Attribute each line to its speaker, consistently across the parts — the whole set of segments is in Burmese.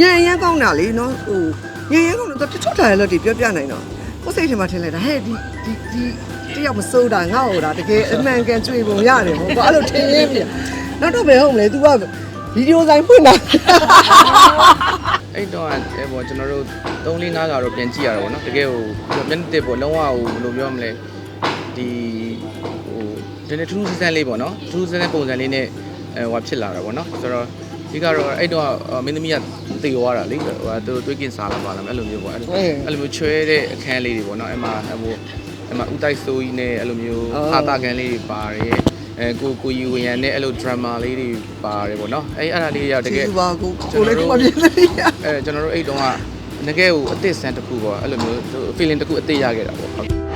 Speaker 1: ညံရမ်းကောင်းတာလေနော်ဟိုညံရမ်းကောင်းတော့တချို့ထားရလို့ဒီပြောပြနိုင်တော့ကိုယ်စိတ်ထဲမှာထင်လိုက်တာဟဲ့ဒီဒီဒီတယောက်မစိုးတာငါ့ဟိုတာတကယ်အမှန်ကန်ကြွေပုံရတယ်ဟိုဘာအဲ့လိုထင်ရင်းပြီနောက်တော့ဘယ်ဟုတ်မလဲ तू ကဗီဒီယိုဆိုင်ဖွင့်တာ
Speaker 2: အဲ့တော့အဲပေါ့ကျွန်တော်တို့3 4 5ကတော့ပြန်ကြည့်ရတာပေါ့နော်တကယ်ဟိုမျက်နှာတစ်ပေါ့လုံးဝဟိုဘယ်လိုပြောမလဲဒီဟိုဒီနေ့ထူးထူးဆန်းဆန်းလေးပေါ့နော်ထူးထူးဆန်းဆန်းပုံစံလေးနဲ့အဲဟိုဖြစ်လာတာပေါ့နော်ဆိုတော့ ဒီကတော့အဲ့တော့မင်းသမီးကတေသွားတာလေဟိုသူတွေးကင်စားလာပါလားအဲ့လိုမျိုးပေါ့အဲ့လိုအဲ့လိုမျိုးချွဲတဲ့အခန်းလေးတွေပေါ့နော်အဲ့မှာဟိုအဲ့မှာဥတိုက်ဆိုးကြီးနဲ့အဲ့လိုမျိုးဟာတာကန်လေးတွေပါတယ်အဲကိုကိုယူဝရန်နဲ့အဲ့လို drama လေးတွေပါတယ်ပေါ့နော်အဲ့အဲ့ဒါလေးရောက်တကယ်
Speaker 1: ကျေးဇူးပါကိုကိုလည်းကိုမပြည့်သေးရ
Speaker 2: အဲကျွန်တော်တို့အဲ့တုန်းကငကဲကိုအစ်စ်ဆန်တစ်ခုပေါ့အဲ့လိုမျိုး feeling တစ်ခုအစ်စ်ရခဲ့တာပေါ့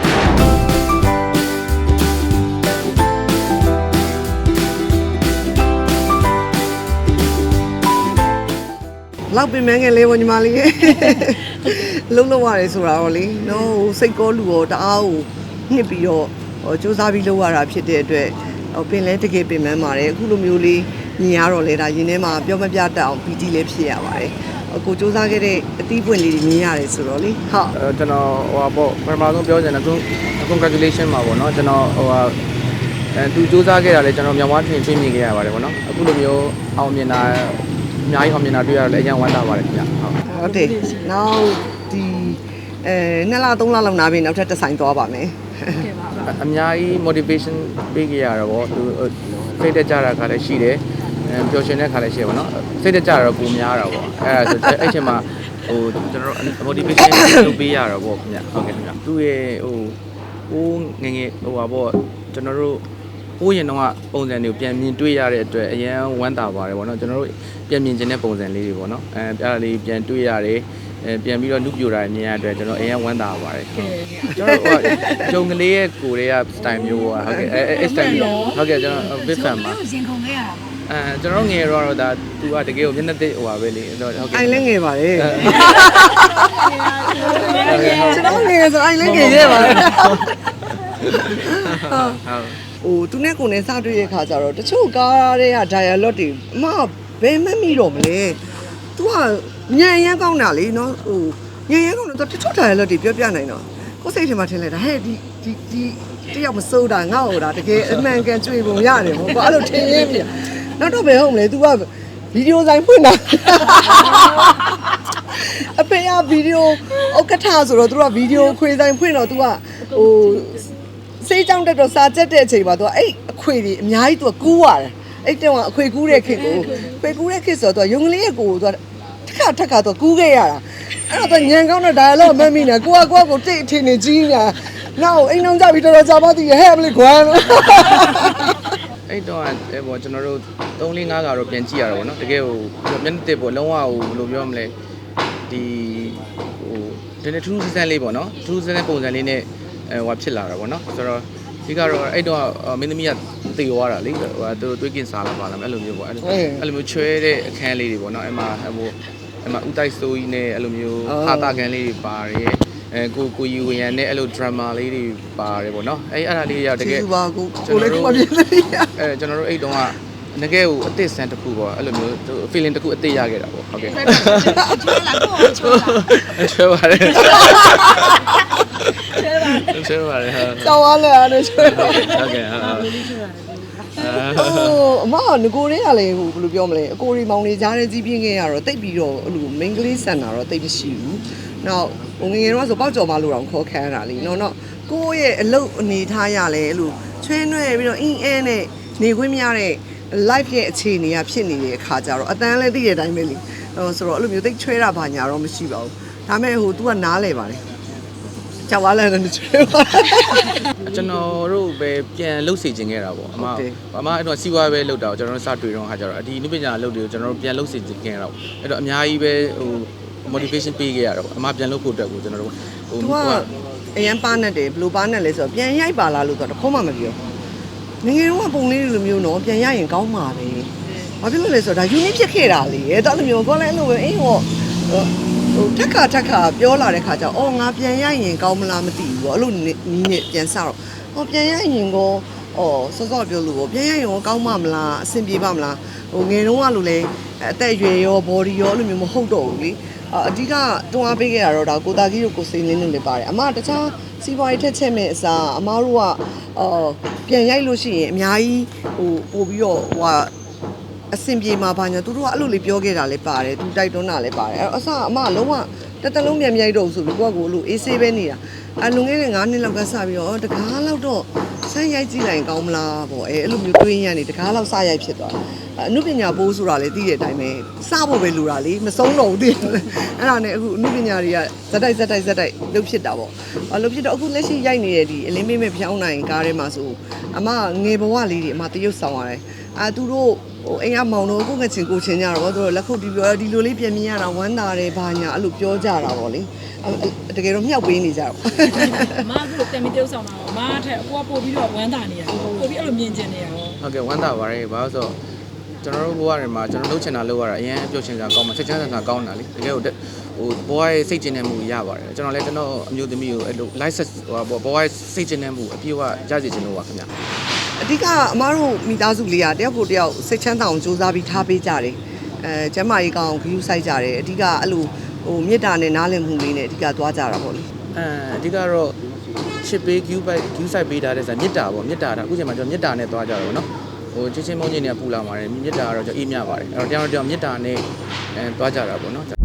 Speaker 1: လောက်ပင်မငယ်လေးဝင်ညီမလေးရဲ့လုံးလုံးရတယ်ဆိုတာတော့လေနော်ဟိုစိတ်ကောလူရောတအားကိုညှစ်ပြီးတော့ဟိုစူးစမ်းပြီးလုပ်ရတာဖြစ်တဲ့အတွက်ဟိုပင်လဲတကယ်ပင်မန်းပါတယ်အခုလိုမျိုးလေးမြင်ရတော့လေဒါရင်းထဲမှာပြောမပြတတ်အောင်ပီတီလေးဖြစ်ရပါတယ်ဟိုကိုစူးစမ်းခဲ့တဲ့အသီးပွင့်လေးတွေမြင်ရတယ်ဆိုတော့လေဟုတ်
Speaker 2: အဲကျွန်တော်ဟိုပါပေါ့ပထမဆုံးပြောချင်တာက congratulation ပါပေါ့နော်ကျွန်တော်ဟိုဟာအဲသူစူးစမ်းခဲ့တာလေကျွန်တော်မြန်မာထွင်တွေ့မြင်ခဲ့ရပါတယ်ပေါ့နော်အခုလိုမျိုးအောင်မြင်တာ အများကြီးအောင်မြင်တာတွေ့ရတော့လည်းအရင်ဝမ်းသာပါတယ်ခင်ဗျဟုတ်
Speaker 1: ဟုတ်တယ်နောက်ဒီအဲနှစ်လသုံးလလောက်နားပြီးနောက်ထပ်တစ်ဆိုင်သွားပါမယ်
Speaker 2: အများကြီး motivation ပေးကြရတော့ဗောသူစိတ်တက်ကြတာခါလည်းရှိတယ်အဲပျော်ရွှင်တဲ့ခါလည်းရှိတယ်ဗောနော်စိတ်တက်ကြတာတော့ပုံများတာဗောအဲဒါဆိုအဲ့ချိန်မှာဟိုကျွန်တော်တို့ motivation လုပ်ပေးရတော့ဗောခင်ဗျဟုတ်ကဲ့ခင်ဗျသူ့ရဲ့ဟိုဟိုးငယ်ငယ်ဟိုပါဗောကျွန်တော်တို့ ဟိုးရင်တော့ပုံစံတွေကိုပြန်မြင်တွေ့ရတဲ့အတွက်အရန်ဝမ်းသာပါတယ်ဗောနော်ကျွန်တော်တို့ပြန်မြင်ခြင်းတဲ့ပုံစံလေးတွေဗောနော်အဲအဲ့ဒါလေးပြန်တွေ့ရတယ်အဲပြန်ပြီးတော့လူပြိုတာမြင်ရတဲ့အတွက်ကျွန်တော်အရင်ဝမ်းသာပါတယ်ကျွန်တော်ဟိုဂျုံကလေးရဲ့ကိုယ်ရဲ့ style မျိုးอ่ะဟုတ်ကဲ့အဲအဲ style မျိုးဟုတ်ကဲ့ကျွန်တော် big fan ပါ
Speaker 3: ရင်ခုန်ခဲ့ရတာပေါ့
Speaker 2: အဲကျွန်တော်ငယ်တော့တော့ဒါသူကတကယ်ကိုမျက်နှာသိဟိုပါပဲလေဟုတ်ကဲ့
Speaker 1: အိုင်လည်းငယ်ပါတယ်
Speaker 2: ဟုတ်ကဲ့
Speaker 1: ကျွန်တော်ငယ်ဆိုအိုင်လည်းငယ်ရဲ့ပါလေ
Speaker 2: ဟုတ်
Speaker 1: ဟိုသူနဲ့ကိုယ်နဲ့စတွေ့တဲ့ခါကျတော့တချို့ကားတွေက dialogue တွေအမဘယ်မှမမိတော့မလဲ။ तू ကညံရမ်းကောင်းတာလေနော်ဟိုညံရမ်းကောင်းတော့တချို့ dialogue တွေပြောပြနိုင်တော့ကိုယ်စိတ်ထဲမှာထင်လိုက်တာဟဲ့ဒီဒီဒီတယောက်မစိုးတာငါ့ဟိုတာတကယ်အမှန်ကန်ကြွေပုံရတယ်ဘောကွာအဲ့လိုထင်ရင်းပြီ။နောက်တော့ဘယ်ဟုတ်မလဲ तू ကဗီဒီယိုဆိုင်ဖွင့်တာအဖေကဗီဒီယိုဥက္ကဋ္ဌဆိုတော့သူကဗီဒီယိုခွေဆိုင်ဖွင့်တော့သူကဟို စေးကြောင်းတက်တော့စာကြက်တဲ့အချိန်မှာသူကအဲ့အခွေတွေအများကြီးသူကကူးရတယ်အဲ့တုန်းကအခွေကူးတဲ့ခေတ်ကိုခွေကူးတဲ့ခေတ်ဆိုတော့သူကယုံကလေးရဲ့ကိုကိုသူကတစ်ခါတစ်ခါသူကကူးခဲ့ရတာအဲ့တော့သူညံကောင်းတဲ့ dialogue မမိနေကိုကကိုကကိုတိတ်အထင်နေကြီးညာနောက်အိမ်အောင်ကြပြီးတော်တော်ကြာပါသေးရဲ့ဟဲ့မလေးခွမ်းလို့
Speaker 2: အဲ့တော့အဲပေါ့ကျွန်တော်တို့3 4 5ကတော့ပြန်ကြည့်ရတာပေါ့နော်တကယ်ဟိုမျက်နှာတစ်ပေါ့လုံးဝဟိုဘယ်လိုပြောမလဲဒီဟိုဒီနေ့ထူးထူးဆန်းဆန်းလေးပေါ့နော်ထူးထူးဆန်းဆန်းပုံစံလေးနဲ့ အဲဟိုဖြစ်လာတာပေါ့နော်ဆိုတော့ဒီကတော့အဲ့တော့မင်းသမီးကတေသွားတာလေဟိုသူတွေးကင်စားလာပါလားအဲ့လိုမျိုးပေါ့အဲ့လိုအဲ့လိုမျိုးချွဲတဲ့အခန်းလေးတွေပေါ့နော်အဲ့မှာဟိုအဲ့မှာဥတိုက်ဆိုးကြီးနဲ့အဲ့လိုမျိုးဟာတာကန်လေးတွေပါတယ်အဲကိုကိုယူဝရန်နဲ့အဲ့လို drama လေးတွေပါတယ်ပေါ့နော်အဲ့အဲ့ဒါလေးရောက်တက
Speaker 1: ကျေး
Speaker 2: ယ်
Speaker 1: ဇူးပါကိုကိုလည်းကိုမပြည့်သေးရ
Speaker 2: အဲကျွန်တော်တို့အဲ့တုန်းကငကဲကိုအစ်စ်ဆန်တစ်ခုပေါ့အဲ့လိုမျိုး feeling တစ်ခုအစ်စ်ရခဲ့တာပေါ့ဟုတ်ကဲ့
Speaker 3: ကျွေးလာတော့ကျွေးလာ
Speaker 2: ချွဲပါတယ်
Speaker 3: ကျွေးပါ
Speaker 2: ချွဲပါတယ်ဟုတ်
Speaker 1: ကြောက်ရလဲအဲ့ဒါချွေးတော့
Speaker 2: ဟုတ်ကဲ့ဟုတ်
Speaker 1: ဟိုအမကငကိုတွေကလည်းဟိုဘယ်လိုပြောမလဲအကိုရီမောင်နေကြားတဲ့ကြီးပြင်းခဲ့ရတော့တိတ်ပြီးတော့အဲ့လို main ကလေးဆန်တာတော့တိတ်မရှိဘူး။နောက်ဟိုငယ်ငယ်တော့ဆိုပေါက်ကြော်မလို့တော့ခေါ်ခံရတာလीနော်နော်ကိုယ့်ရဲ့အလုပ်အနေထားရလဲအဲ့လိုချွဲနွဲပြီးတော့အင်းအဲနဲ့နေခွင့်မရတဲ့ life ရဲ့အခြေအနေကဖြစ်နေတဲ့အခါကျတော့အတန်းလည်းသိတဲ့အတိုင်းပဲလीဟိုဆိုတော့အဲ့လိုမျိုးတိတ်ချွဲတာဘာညာတော့မရှိပါဘူး။ဒါပေမဲ့ဟို तू ကနားလဲပါလေ။ ကြောက်လာတယ်ချွဲပါ
Speaker 2: ကျွန်တော်တို့ပဲပြန်လှုပ်စေခြင်းခဲ့တာပေါ့အမ
Speaker 1: ဟုတ်တယ်
Speaker 2: အမအဲ့တော့စီးပွားပဲလှုပ်တာကိုကျွန်တော်တို့စတွေ့တော့ခါကျတော့ဒီနုပညာလှုပ်တွေကိုကျွန်တော်တို့ပြန်လှုပ်စေခြင်းခဲ့တာပေါ့အဲ့တော့အများကြီးပဲဟို motivation ပေးခဲ့ရတာပေါ့အမပြန်လှုပ်ဖို့အတွက်ကိုကျွန်တော်တို့ဟို
Speaker 1: သူကအရန်ပါနဲ့တယ်ဘလို့ပါနဲ့လဲဆိုတော့ပြန်ရိုက်ပါလားလို့ဆိုတော့တစ်ခုမှမပြောငယ်ငယ်တော့ကပုံလေးလိုမျိုးနော်ပြန်ရရင်ကောင်းမှာပဲဘာဖြစ်လို့လဲဆိုတော့ဒါယူနစ်ဖြစ်ခဲ့တာလေအဲ့တော့လိုမျိုးကိုလည်းအဲ့လိုပဲအေးဟော ဟိုတက်ခါတက်ခါပြောလာတဲ့ခါကျတော့အော်ငါပြန်ရရင်ကောင်းမလားမသိဘူးပေါ့အဲ့လိုနီးနဲ့ပြန်စတော့ဟောပြန်ရရင်ကိုအော်စောစောပြောလို့ပေါ့ပြန်ရရင်ကောကောင်းမမလားအဆင်ပြေပါမလားဟိုငယ်တုန်းကလိုလဲအသက်အရွယ်ရော body ရောအဲ့လိုမျိုးမဟုတ်တော့ဘူးလေအာအဓိကတွန်းအားပေးခဲ့တာတော့ဒါကိုတာကြီးတို့ကိုစိန်လင်းနေနေပါတယ်အမတခြားစီးပွားရေးထက်ချက်မဲ့အစားအမားတို့ကအော်ပြန်ရိုက်လို့ရှိရင်အများကြီးဟိုပို့ပြီးတော့ဟိုဟာ အဆင်ပြေမှာဘာညာသူတို့ကအဲ့လိုလေးပြောခဲ့တာလည်းပါတယ်သူတိုက်တွန်းတာလည်းပါတယ်အဲ့တော့အစအမကလုံးဝတစ်တလုံးမြန်မြိုက်တော့ဆိုပြီးကိုကကိုလို့အေးဆေးပဲနေတာအလွန်ခဲ့တဲ့9နှစ်လောက်ကစပြီးတော့တကားလောက်တော့ဆန်းရိုက်ကြည့်လိုက်ရင်ကောင်းမလားပေါ့အဲအဲ့လိုမျိုးတွေးရနေတကားလောက်စရိုက်ဖြစ်သွားအနုပညာပိုးဆိုတာလည်းသိတဲ့အတိုင်းပဲစဖို့ပဲလိုတာလေမဆုံးတော့ဘူးသိတယ်အဲ့ဒါနဲ့အခုအနုပညာတွေကဇက်တိုက်ဇက်တိုက်ဇက်တိုက်လုပ်ဖြစ်တာပေါ့အလုပ်ဖြစ်တော့အခုလက်ရှိရိုက်နေတဲ့ဒီအလင်းမေးမဲ့ဖျောင်းနိုင်ကားထဲမှာဆိုအမငယ်ဘဝလေးတွေအမတရုပ်ဆောင်ရတယ်အာသူတို့ ဟိုအိမ်ကမောင်တို့ကိုငချင်းကိုချင်းကြတော့ဗောသူတို့လက်ခုပ်တီးပြောဒီလိုလေးပြန်မြင်ရတာဝမ်းသာတယ်ဘာညာအဲ့လိုပြောကြတာဗောလေအဲ့တကယ်တော့မြောက်ပေးနေကြတော့
Speaker 3: အမကလည်းတမီတုပ်ဆောင်တာအမအထက်အကူကပို့ပြီးတော့ဝမ်းသာနေတာပို့ပြီးအဲ့လိုမြင်ကျင်နေတာရော
Speaker 2: ဟုတ်ကဲ့ဝမ်းသာပါတယ်ဘာလို့ဆိုတော့ကျွန်တော်တို့ဘဝတွေမှာကျွန်တော်လုပ်ချင်တာလုပ်ရတာအရင်အပြုတ်ချင်တာကောင်းမှာစိတ်ချမ်းသာတာကောင်းတာလေတကယ်ကိုဟိုဘဝရဲ့စိတ်ကျဉ်တဲ့မှုရပါတယ်ကျွန်တော်လည်းကျွန်တော်အမျိုးသမီးကိုအဲ့လို license ဟိုဘဝရဲ့စိတ်ကျဉ်တဲ့မှုအပြည့်အဝရစေချင်လို့ပါခင်ဗျာ
Speaker 1: အဓိကအမားတို့မိသားစုလေးကတယောက်ကိုတယောက်စိတ်ချမ်းသာအောင်စူးစမ်းပြီးထားပေးကြတယ်အဲကျမ်းမာရေးကောင်းအောင်ဂရုစိုက်ကြတယ်အဓိကအဲ့လိုဟိုမေတ္တာနဲ့နားလည်မှုလေးနဲ့အဓိကသွားကြတာဗောလေ
Speaker 2: အဲအဓိကတော့ချစ်ပေး queue bike queue site ပေးထားတဲ့ဆိုမေတ္တာပေါ့မေတ္တာတာအခုချိန်မှာကျွန်တော်မေတ္တာနဲ့သွားကြတော့ဗောနော်ဟိုချင်းချင်းမုန်းချင်းတွေကပူလာပါတယ်မေတ္တာကတော့ကျွန်တော်အေးမြပါတယ်အဲ့တော့တရားတော်တရားမေတ္တာနဲ့အဲသွားကြတာဗောနော်